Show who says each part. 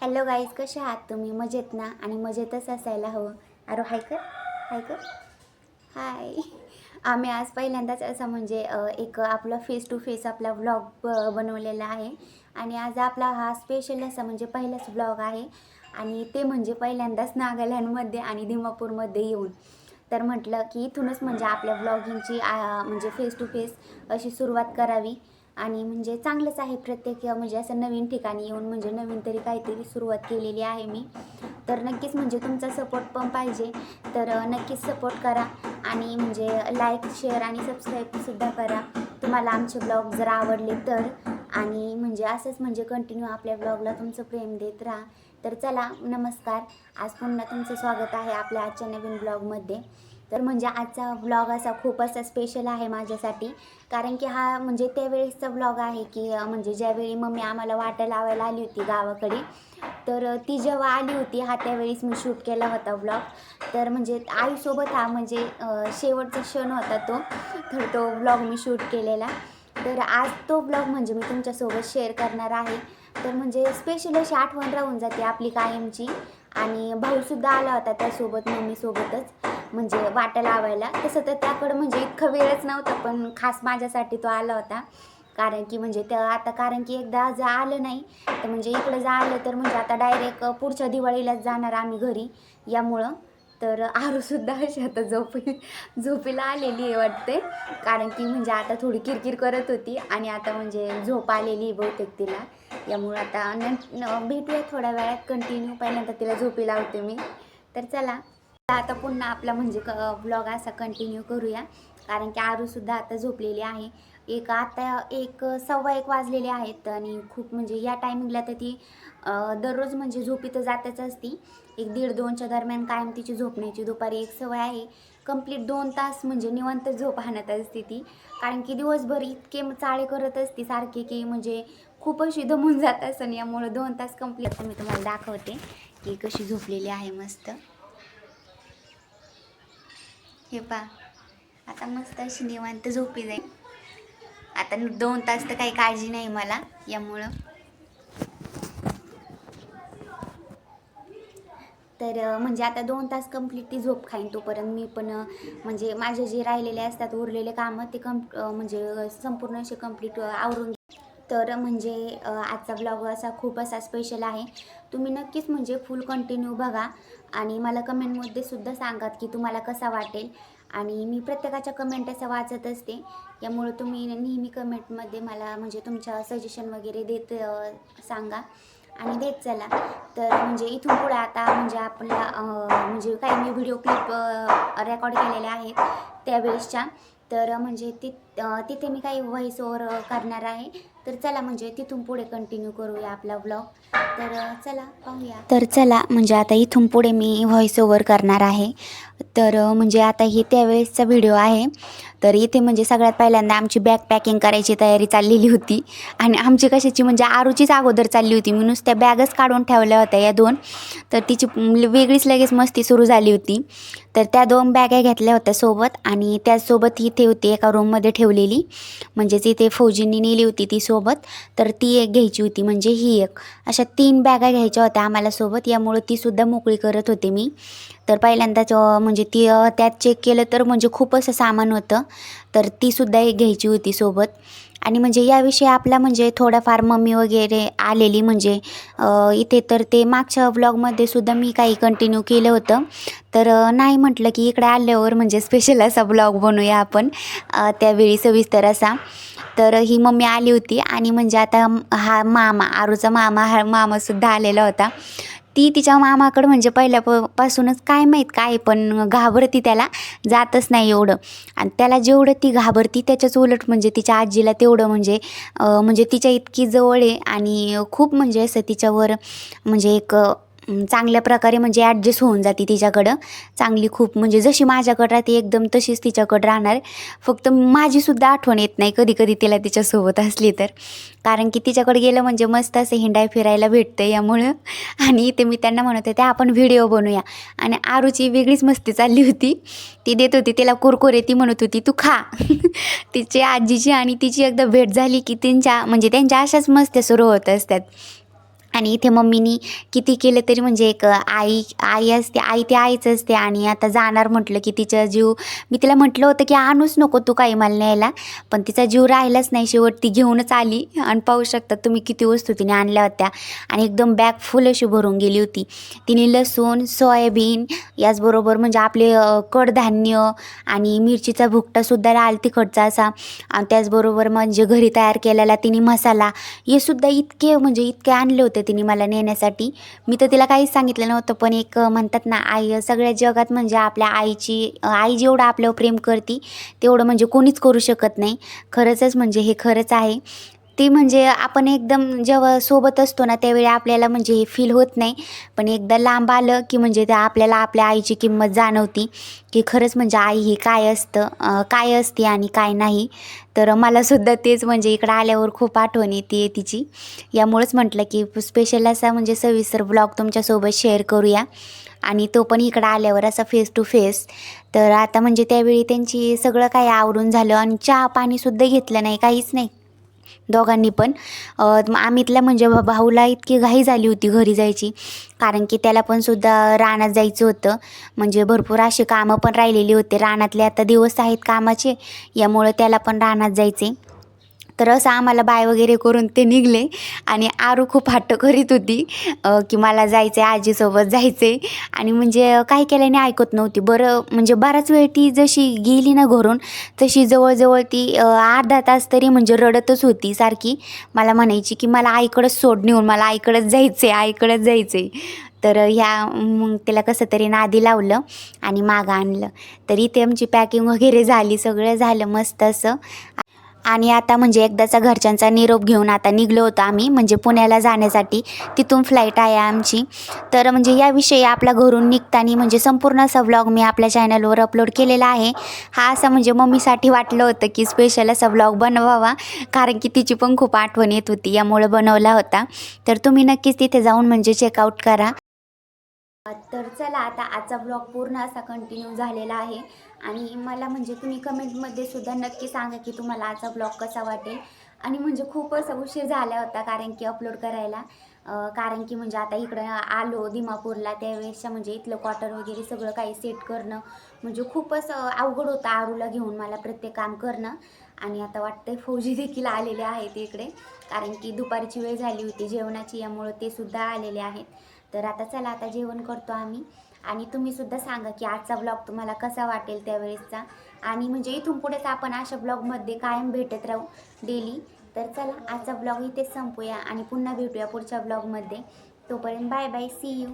Speaker 1: Hello guys कसे आहात तुम्ही? मजेत ना? आणि मजेतच असायला हवं. अरे हाय कर. हाय कर. हाय. आम्ही आज पहिल्यांदाच असं म्हणजे एक आपला फेस टू फेस आपला व्लॉग ब बनवलेला आहे. आणि आज आपला हा स्पेशल असा म्हणजे पहिलाच व्लॉग आहे. आणि ते म्हणजे पहिल्यांदाच नागालँडमध्ये आणि दिमापूरमध्ये येऊन. तर म्हटलं की इथूनच म्हणजे आपल्या व्लॉगिंगची म्हणजे फेस टू फेस अशी सुरुवात करावी. आणि म्हणजे चांगलंच आहे प्रत्येक म्हणजे असं नवीन ठिकाणी येऊन म्हणजे नवीन तरी काहीतरी सुरुवात केलेली आहे मी. तर नक्कीच म्हणजे तुमचा सपोर्ट पण पाहिजे. तर नक्कीच सपोर्ट करा आणि म्हणजे लाईक शेअर आणि सबस्क्राईबसुद्धा करा. तुम्हाला आमचे ब्लॉग जर आवडले तर. आणि म्हणजे असंच म्हणजे कंटिन्यू आपल्या ब्लॉगला तुमचं प्रेम देत राहा. तर चला नमस्कार. आज पुन्हा तुमचं स्वागत आहे आपल्या आजच्या नवीन ब्लॉगमध्ये तर म्हणजे आजचा ब्लॉग असा खूप असा स्पेशल आहे माझ्यासाठी. कारण की हा म्हणजे त्यावेळेसचा ब्लॉग आहे की म्हणजे ज्यावेळी मम्मी आम्हाला वाटा लावायला आली होती गावाकडे तर ती जेव्हा आली होती हा त्यावेळेस मी शूट केला होता ब्लॉग तर म्हणजे आईसोबत हा म्हणजे शेवटचा क्षण होता तो तर तो ब्लॉग मी शूट केलेला. तर आज तो ब्लॉग म्हणजे मी तुमच्यासोबत शेअर करणार आहे. तर म्हणजे स्पेशल अशी आठवण राहून जाते आपली कायमची. आणि भाऊसुद्धा आला होता त्यासोबत मम्मीसोबतच. म्हणजे वाटा लावायला. तसं तर त्याकडं म्हणजे इतकं वेळच नव्हता पण खास माझ्यासाठी तो आला होता. कारण की म्हणजे त्या आता कारण की एकदा जर आलं नाही तर म्हणजे इकडं जर आलं तर म्हणजे आता डायरेक्ट पुढच्या दिवाळीलाच जाणार आम्ही घरी. यामुळं तर आरूसुद्धा अशी आता झोपी झोपीला आलेली आहे वाटते कारण की म्हणजे आता थोडी किरकिर करत होती आणि आता म्हणजे झोप आलेली आहे बहुतेक तिला. यामुळं आता न- भेटूया थोड्या वेळात कंटिन्यू पहिल्यांदा तिला झोपी लावते मी. तर चला. आता पुन्हा आपला म्हणजे क ब्लॉग असा कंटिन्यू करूया. कारण की आरूसुद्धा आता झोपलेली आहे. एक आता एक सव्वा एक वाजलेले आहेत आणि खूप म्हणजे या टायमिंगला तर ती दररोज म्हणजे झोपी तर जातच असती. एक दीड दोनच्या दरम्यान कायम तिची झोपण्याची दुपारी एक सवय आहे. कंप्लीट दोन तास म्हणजे निवंत झोप आणत असते ती. कारण की दिवसभर इतके चाळे करत असते सारखे की म्हणजे खूप अशी दमून जात असं यामुळं दोन तास कंप्लीट मी तुम्हाला दाखवते की कशी झोपलेली आहे मस्त. हे पा आता मस्त अशी निवांत झोपी जाईल. आता न- दोन तास तर काही काळजी नाही मला यामुळं. तर म्हणजे आता दोन तास कंप्लीट ती झोप खाईन तोपर्यंत मी पण म्हणजे माझे जे राहिलेले असतात उरलेले कामं ते कम म्हणजे संपूर्ण असे कंप्लीट आवरून तर म्हणजे आजचा ब्लॉग असा खूप असा स्पेशल आहे. तुम्ही नक्कीच म्हणजे फुल कंटिन्यू बघा आणि मला कमेंटमध्ये सुद्धा सांगात की तुम्हाला कसा वाटेल. आणि मी प्रत्येकाच्या कमेंट असं वाचत असते. यामुळे तुम्ही नेहमी कमेंटमध्ये मला म्हणजे तुमच्या सजेशन वगैरे देत सांगा. आणि देत चला. तर म्हणजे इथून पुढे आता म्हणजे आपला म्हणजे काही मी व्हिडिओ क्लिप रेकॉर्ड केलेल्या आहेत त्यावेळेसच्या. तर म्हणजे ति तिथे मी काही व्हॉइस ओव्हर करणार आहे. तर चला म्हणजे तिथून पुढे कंटिन्यू करूया आपला ब्लॉग तर चला पाहूया. तर चला म्हणजे आता इथून पुढे मी व्हॉइस ओव्हर करणार आहे. तर म्हणजे आता ही त्यावेळेसचा व्हिडिओ आहे. तर इथे म्हणजे सगळ्यात पहिल्यांदा आमची बॅग पॅकिंग करायची तयारी चाललेली होती. आणि आमची कशाची म्हणजे आरूचीच अगोदर चालली होती. मी नुसत्या बॅगच काढून ठेवल्या होत्या या दोन. तर तिची म्हणजे वेगळीच लगेच मस्ती सुरू झाली होती. तर त्या दोन बॅगा घेतल्या होत्या सोबत आणि त्याचसोबत इथे होती एका रूममध्ये ठेवलेली. म्हणजेच इथे फौजींनी नेली होती ती सोबत. तर ती एक घ्यायची होती म्हणजे ही एक. अशा तीन बॅगा घ्यायच्या होत्या आम्हाला सोबत. यामुळं तीसुद्धा मोकळी करत होते मी. तर पहिल्यांदाच म्हणजे ती त्यात चेक केलं तर म्हणजे खूप असं सामान होतं. तर तीसुद्धा एक घ्यायची होती सोबत. आणि म्हणजे याविषयी आपला म्हणजे थोडाफार मम्मी वगैरे आलेली म्हणजे इथे तर ते मागच्या व्लॉगमध्ये सुद्धा मी काही कंटिन्यू केलं होतं. तर नाही म्हटलं की इकडे आल्यावर म्हणजे स्पेशल असा ब्लॉग बनवूया आपण त्यावेळी सविस्तर असा. तर ही मम्मी आली होती आणि म्हणजे आता हा मामा आरूचा मामा हा मामासुद्धा आलेला होता. ती तिच्या मामाकडं म्हणजे पहिल्या प पासूनच काय माहीत काय पण घाबरती त्याला जातच नाही एवढं. आणि त्याला जेवढं ती घाबरती त्याच्याच उलट म्हणजे तिच्या आजीला तेवढं म्हणजे म्हणजे तिच्या इतकी जवळ आहे आणि खूप म्हणजे असं तिच्यावर म्हणजे एक चांगल्या प्रकारे म्हणजे ॲडजस्ट होऊन जाते तिच्याकडं. चांगली खूप म्हणजे जशी माझ्याकडं राहते एकदम तशीच तिच्याकडं राहणार. फक्त माझीसुद्धा आठवण येत नाही कधी कधी तिला तिच्यासोबत असली तर. कारण की तिच्याकडे गेलं म्हणजे मस्त असं हिंडाय फिरायला भेटतं यामुळं. आणि इथे मी त्यांना म्हणत होते आपण व्हिडिओ बनवूया. आणि आरूची वेगळीच मस्ती चालली होती. ती देत होती तिला कुरकुरे ती म्हणत होती तू खा. तिची आजीची आणि तिची एकदा भेट झाली की त्यांच्या म्हणजे त्यांच्या अशाच मस्त्या सुरू होत असतात. आणि इथे मम्मीनी किती केलं तरी म्हणजे एक आई आई असते आई ते आईच असते. आणि आता जाणार म्हटलं की तिचा जीव मी तिला म्हटलं होतं की आणूच नको तू काही मला न्यायला. पण तिचा जीव राहिलाच नाही. शेवट ती घेऊनच आली. आणि पाहू शकता तुम्ही किती वस्तू तिने आणल्या होत्या. आणि एकदम बॅग फुल अशी भरून गेली होती. तिने लसूण सोयाबीन याचबरोबर म्हणजे आपले कडधान्य आणि मिरचीचा भुकटासुद्धा लाल तिखटचा असा. आणि त्याचबरोबर म्हणजे घरी तयार केलेला तिने मसाला हे सुद्धा इतके म्हणजे इतके आणले होते तिने मला नेण्यासाठी. मी तर तिला काहीच सांगितलं नव्हतं पण एक म्हणतात ना आई सगळ्या जगात म्हणजे आपल्या आईची आई जेवढं आपल्यावर प्रेम करते तेवढं म्हणजे कोणीच करू शकत नाही. खरंचच म्हणजे हे खरंच आहे. ती म्हणजे आपण एकदम जेव्हा सोबत असतो ना त्यावेळी आपल्याला म्हणजे हे फील होत नाही. पण एकदा लांब आलं की म्हणजे त्या आपल्याला आपल्या आईची किंमत जाणवती की खरंच म्हणजे आई ही काय असतं काय असते आणि काय नाही. तर मलासुद्धा तेच म्हणजे इकडं आल्यावर खूप आठवण येते तिची. यामुळेच म्हटलं की स्पेशल असा म्हणजे सविस्तर ब्लॉग तुमच्यासोबत शेअर करूया. आणि तो पण इकडं आल्यावर असा फेस टू फेस तर आता म्हणजे त्यावेळी त्यांची सगळं काही आवरून झालं आणि चहा पाणीसुद्धा घेतलं नाही काहीच नाही. दोघांनी पण. आम्हीतल्या म्हणजे भा- भाऊला इतकी घाई झाली होती घरी जायची. कारण की त्याला पण सुद्धा रानात जायचं होतं. म्हणजे भरपूर असे कामं पण राहिलेली होते. रानातले आता दिवस आहेत कामाचे. यामुळं त्याला पण रानात जायचे. तर असं आम्हाला बाय वगैरे करून ते निघले. आणि आरू खूप हट्ट करीत होती की मला जायचं आहे आजीसोबत जायचं आहे आणि म्हणजे काही केल्याने ऐकत नव्हती. बरं म्हणजे बराच वेळ ती जशी गेली ना घरून तशी जवळजवळ ती अर्धा तास तरी म्हणजे रडतच होती सारखी. मला म्हणायची की मला आईकडंच सोड नेऊन मला आईकडंच जायचं आहे आईकडंच जायचं आहे तर ह्या मग तिला कसं तरी नादी लावलं आणि मागं आणलं. तर इथे आमची पॅकिंग वगैरे झाली सगळं झालं मस्त असं. आणि आता म्हणजे एकदाचा घरच्यांचा निरोप घेऊन आता निघलो होतो आम्ही. म्हणजे पुण्याला जाण्यासाठी तिथून फ्लाईट आहे आमची. तर म्हणजे याविषयी आपल्या घरून निघताना म्हणजे संपूर्ण असा व्लॉग मी आपल्या चॅनलवर अपलोड केलेला आहे. हा असा म्हणजे मम्मीसाठी वाटलं होतं की स्पेशल असा व्लॉग बनवावा. कारण की तिची पण खूप आठवण येत होती यामुळं बनवला होता. तर तुम्ही नक्कीच तिथे जाऊन म्हणजे चेकआउट करा. तर चला आता आजचा ब्लॉग पूर्ण असा कंटिन्यू झालेला आहे. आणि मला म्हणजे तुम्ही कमेंटमध्ये सुद्धा नक्की सांगा की तुम्हाला आजचा ब्लॉग कसा वाटेल. आणि म्हणजे खूप असा उशीर झाला होता कारण की अपलोड करायला. कारण की म्हणजे आता इकडं आलो दिमापूरला त्यावेळेसच्या म्हणजे इथलं क्वार्टर वगैरे सगळं काही सेट करणं. म्हणजे खूपच अवघड होतं आरूला घेऊन मला प्रत्येक काम करणं. आणि आता वाटतंय फौजी देखील आलेले आहेत इकडे. कारण की दुपारची वेळ झाली होती जेवणाची यामुळं ते सुद्धा आलेले आहेत. तर आता चला आता जेवण करतो आम्ही. आणि तुम्ही सुद्धा सांगा की आजचा ब्लॉग तुम्हाला कसा वाटेल त्यावेळेसचा. आणि म्हणजे इथून पुढेच आपण अशा ब्लॉगमध्ये कायम भेटत राहू डेली तर चला आजचा ब्लॉग इथेच संपूया आणि पुन्हा भेटूया पुढच्या ब्लॉगमध्ये तोपर्यंत बाय बाय सी यू